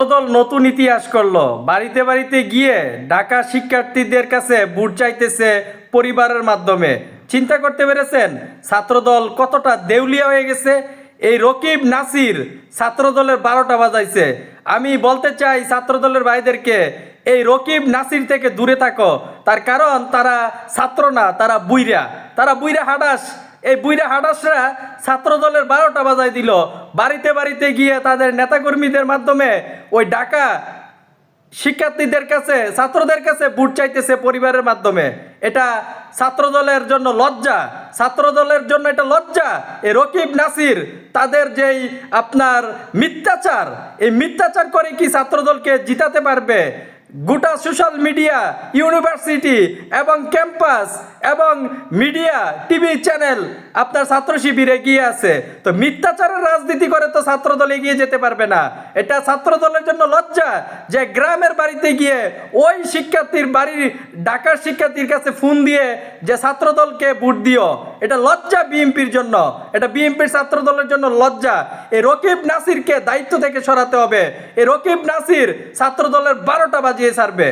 দল নতুন ইতিহাস করল। বাড়িতে বাড়িতে গিয়ে ঢাকা শিক্ষার্থীদের কাছে বুট চাইতেছে পরিবারের মাধ্যমে। চিন্তা করতে পেরেছেন? ছাত্রদল কতটা দেউলিয়া হয়ে গেছে? এই রকিব নাসির ছাত্রদলের বারোটা বাজাইছে। আমি বলতে চাই ছাত্রদলের ভাইদেরকে, এই রকিব নাসির থেকে দূরে থাকো। তার কারণ তারা ছাত্র না, তারা বুইরা। তারা বুইরা হাডাস। এই বুইরা হাডাসরা ছাত্র দলের বারোটা বাজায় দিল। বাড়িতে বাড়িতে গিয়ে তাদের নেতাকর্মীদের মাধ্যমে ওই ডাকা শিক্ষার্থীদের কাছে, ছাত্রদের কাছে বুট চাইতেছে পরিবারের মাধ্যমে। এটা ছাত্র দলের জন্য লজ্জা। ছাত্র দলের জন্য এটা লজ্জা। এই রকিব নাসির, তাদের যেই আপনার মিথ্যাচার, এই মিথ্যাচার করে কি ছাত্রদলকে জিতাতে পারবে? গোটা সোশ্যাল মিডিয়া, ইউনিভার্সিটি এবং ক্যাম্পাস এবং মিডিয়া, টিভি চ্যানেল আপনার ছাত্র শিবির এগিয়ে আছে। তো মিথ্যাচারের রাজনীতি করে তো ছাত্রদল এগিয়ে যেতে পারবে না। এটা ছাত্রদলের জন্য লজ্জা যে গ্রামের বাড়িতে গিয়ে ওই শিক্ষার্থীর বাড়ির ঢাকার শিক্ষার্থীর কাছে ফোন দিয়ে যে ছাত্রদলকে ভোট দিও এটা লজ্জা বিএনপির জন্য। এটা বিএনপির ছাত্রদলের জন্য লজ্জা। এই রকিব নাসিরকে দায়িত্ব থেকে সরাতে হবে। এই রকিব নাসির ছাত্র দলের বারোটা বাজিয়ে ছাড়বে।